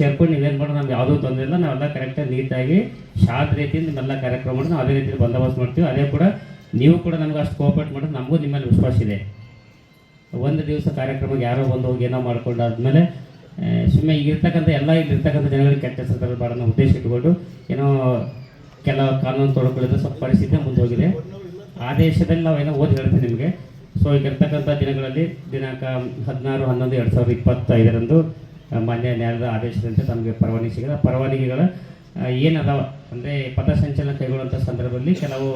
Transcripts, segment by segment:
ಸೇರ್ಕೊಂಡು ನೀವೇನು ಮಾಡೋದು, ನಮ್ಗೆ ಯಾವುದೂ ತೊಂದರೆ ಇಲ್ಲ. ನಾವೆಲ್ಲ ಕರೆಕ್ಟಾಗಿ ನೀಟಾಗಿ ಶಾರ್ಟ್ ರೀತಿಯಿಂದ ನಿಮ್ಮೆಲ್ಲ ಕಾರ್ಯಕ್ರಮ ಮಾಡಿ ನಾವು ಅದೇ ರೀತಿಯಲ್ಲಿ ಬಂದೋಬಸ್ತ್ ಮಾಡ್ತೀವಿ. ಅದೇ ಕೂಡ ನೀವು ಕೂಡ ನಮ್ಗೆ ಅಷ್ಟು ಕೋಪರೇಟ್ ಮಾಡೋದು ನಮಗೂ ನಿಮ್ಮಲ್ಲಿ ವಿಶ್ವಾಸ ಇದೆ. ಒಂದು ದಿವಸ ಕಾರ್ಯಕ್ರಮಕ್ಕೆ ಯಾರೋ ಬಂದು ಹೋಗಿ ಏನೋ ಮಾಡ್ಕೊಂಡಾದ್ಮೇಲೆ ಸುಮ್ಮನೆ ಈಗಿರ್ತಕ್ಕಂಥ ಎಲ್ಲ ಇಲ್ಲಿರ್ತಕ್ಕಂಥ ಜನಗಳಿಗೆ ಕೆಟ್ಟ ಹೆಸರು ತರಬಾರ್ದು ಅನ್ನೋ ಉದ್ದೇಶ ಇಟ್ಕೊಂಡು ಏನೋ ಕೆಲವು ಕಾನೂನು ತೊಡ್ಕೊಳ್ಳೋದು ಸ್ವಲ್ಪ ಪರಿಸ್ಥಿತಿ ಮುಂದೆ ಹೋಗಿದೆ. ಆ ದೇಶದಲ್ಲಿ ನಾವೇನೋ ಓದಿ ಹೇಳ್ತೀವಿ ನಿಮಗೆ. ಸೊ ಈಗಿರ್ತಕ್ಕಂಥ ದಿನಗಳಲ್ಲಿ ದಿನಾಂಕ ಹದಿನಾರು, ಹನ್ನೊಂದು, ಎರಡು ಸಾವಿರದ ಇಪ್ಪತ್ತೈದರಂದು ಮಾನ್ಯ ನ್ಯಾಯದ ಆದೇಶದಂತೆ ತಮಗೆ ಪರವಾನಗಿ ಸಿಗದ. ಪರವಾನಗಿಗಳ ಏನದಾವ? ಅಂದರೆ ಪಥಸಂಚಲನ ಕೈಗೊಳ್ಳುವಂಥ ಸಂದರ್ಭದಲ್ಲಿ ಕೆಲವು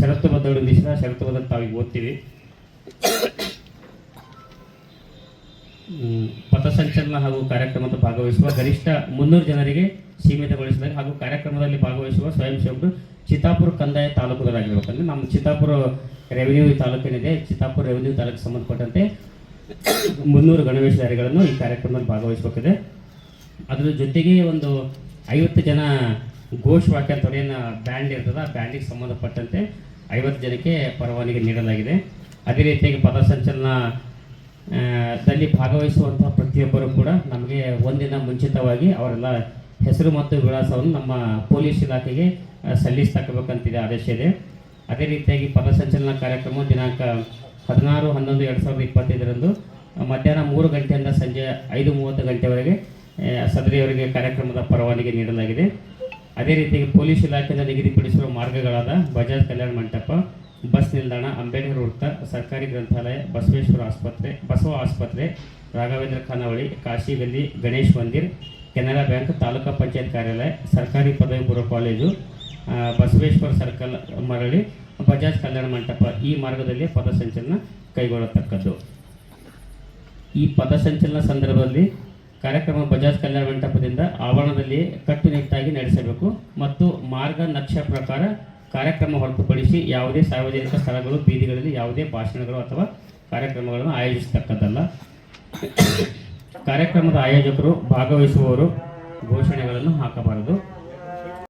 ಷರತ್ತುಬದ್ಧಗೊಳಿಸಿದ ಷರತ್ತುಬದ್ಧ ತಾವಿಗೆ ಓದ್ತೀವಿ. ಪಥಸಂಚಲನ ಹಾಗೂ ಕಾರ್ಯಕ್ರಮದ ಭಾಗವಹಿಸುವ ಗರಿಷ್ಠ ಮುನ್ನೂರು ಜನರಿಗೆ ಸೀಮಿತಗೊಳಿಸಿದಾಗ ಹಾಗೂ ಕಾರ್ಯಕ್ರಮದಲ್ಲಿ ಭಾಗವಹಿಸುವ ಸ್ವಯಂ ಸೇವಕರು ಚಿತ್ತಾಪುರ ಕಂದಾಯ ತಾಲೂಕುದಾಗಿರ್ಬೇಕಂದ್ರೆ ನಮ್ಮ ಚಿತ್ತಾಪುರ ರೆವಿನ್ಯೂ ತಾಲೂಕೇನಿದೆ. ಚಿತ್ತಾಪುರ ರೆವಿನ್ಯೂ ತಾಲೂಕು ಸಂಬಂಧಪಟ್ಟಂತೆ ಮುನ್ನೂರು ಗಣವೇಶಧಾರಿಗಳನ್ನು ಈ ಕಾರ್ಯಕ್ರಮದಲ್ಲಿ ಭಾಗವಹಿಸಬೇಕಿದೆ ಅದರ ಜೊತೆಗೆ ಒಂದು ಐವತ್ತು ಜನ ಘೋಷವಾಕ್ಯ ಅಂತ ಏನು ಬ್ಯಾಂಡ್ ಇರ್ತದೆ ಆ ಬ್ಯಾಂಡಿಗೆ ಸಂಬಂಧಪಟ್ಟಂತೆ ಐವತ್ತು ಜನಕ್ಕೆ ಪರವಾನಗಿ ನೀಡಲಾಗಿದೆ. ಅದೇ ರೀತಿಯಾಗಿ ಪಥಸಂಚಲನ ಆ, ದಲ್ಲಿ ಭಾಗವಹಿಸುವಂತಹ ಪ್ರತಿಯೊಬ್ಬರು ಕೂಡ ನಮಗೆ ಒಂದಿನ ಮುಂಚಿತವಾಗಿ ಅವರೆಲ್ಲ ಹೆಸರು ಮತ್ತು ವಿಳಾಸವನ್ನು ನಮ್ಮ ಪೊಲೀಸ್ ಇಲಾಖೆಗೆ ಸಲ್ಲಿಸ್ತಾಕಬೇಕಂತಿದೆ ಆದೇಶ ಇದೆ. ಅದೇ ರೀತಿಯಾಗಿ ಪಥಸಂಚಲನ ಕಾರ್ಯಕ್ರಮ ದಿನಾಂಕ ಹದಿನಾರು ಹನ್ನೊಂದು ಎರಡು ಸಾವಿರದ ಇಪ್ಪತ್ತೈದರಂದು ಮಧ್ಯಾಹ್ನ ಮೂರು ಗಂಟೆಯಿಂದ ಸಂಜೆ ಐದು ಮೂವತ್ತು ಗಂಟೆವರೆಗೆ ಸದರಿಯವರಿಗೆ ಕಾರ್ಯಕ್ರಮದ ಪರವಾನಗಿ ನೀಡಲಾಗಿದೆ. ಅದೇ ರೀತಿಯಾಗಿ ಪೊಲೀಸ್ ಇಲಾಖೆಯಿಂದ ನಿಗದಿಪಡಿಸಿರುವ ಮಾರ್ಗಗಳಾದ ಬಜಾಜ್ ಕಲ್ಯಾಣ ಮಂಟಪ, ಬಸ್ ನಿಲ್ದಾಣ, ಅಂಬೇಡ್ಕರ್ ವೃತ್ತ, ಸರ್ಕಾರಿ ಗ್ರಂಥಾಲಯ, ಬಸವೇಶ್ವರ ಆಸ್ಪತ್ರೆ, ಬಸವ ಆಸ್ಪತ್ರೆ, ರಾಘವೇಂದ್ರ ಖಾನಾವಳಿ ಕಾಶಿ ಗಲ್ಲಿ ಗಣೇಶ್ ಮಂದಿರ್, ಕೆನರಾ ಬ್ಯಾಂಕ್, ತಾಲೂಕಾ ಪಂಚಾಯತ್ ಕಾರ್ಯಾಲಯ, ಸರ್ಕಾರಿ ಪದವಿ ಪೂರ್ವ ಕಾಲೇಜು ಬಸವೇಶ್ವರ ಸರ್ಕಲ್ ಮರಳಿ ಬಜಾಜ್ ಕಲ್ಯಾಣ ಮಂಟಪ ಈ ಮಾರ್ಗದಲ್ಲಿ ಪಥಸಂಚಲನ ಕೈಗೊಳ್ಳತಕ್ಕದ್ದು. ಈ ಪಥಸಂಚಲನ ಸಂದರ್ಭದಲ್ಲಿ ಕಾರ್ಯಕ್ರಮ ಬಜಾಜ್ ಕಲ್ಯಾಣ ಮಂಟಪದಿಂದ ಆವರಣದಲ್ಲಿ ಕಟ್ಟುನಿಟ್ಟಾಗಿ ನಡೆಸಬೇಕು ಮತ್ತು ಮಾರ್ಗ ನಕ್ಷೆ ಪ್ರಕಾರ ಕಾರ್ಯಕ್ರಮ ಹೊರತುಪಡಿಸಿ ಯಾವುದೇ ಸಾರ್ವಜನಿಕ ಸ್ಥಳಗಳು, ಬೀದಿಗಳಲ್ಲಿ ಯಾವುದೇ ಭಾಷಣಗಳು ಅಥವಾ ಕಾರ್ಯಕ್ರಮಗಳನ್ನು ಆಯೋಜಿಸತಕ್ಕದ್ದಲ್ಲ. ಕಾರ್ಯಕ್ರಮದ ಆಯೋಜಕರು ಭಾಗವಹಿಸುವವರು ಘೋಷಣೆಗಳನ್ನು ಹಾಕಬಾರದು.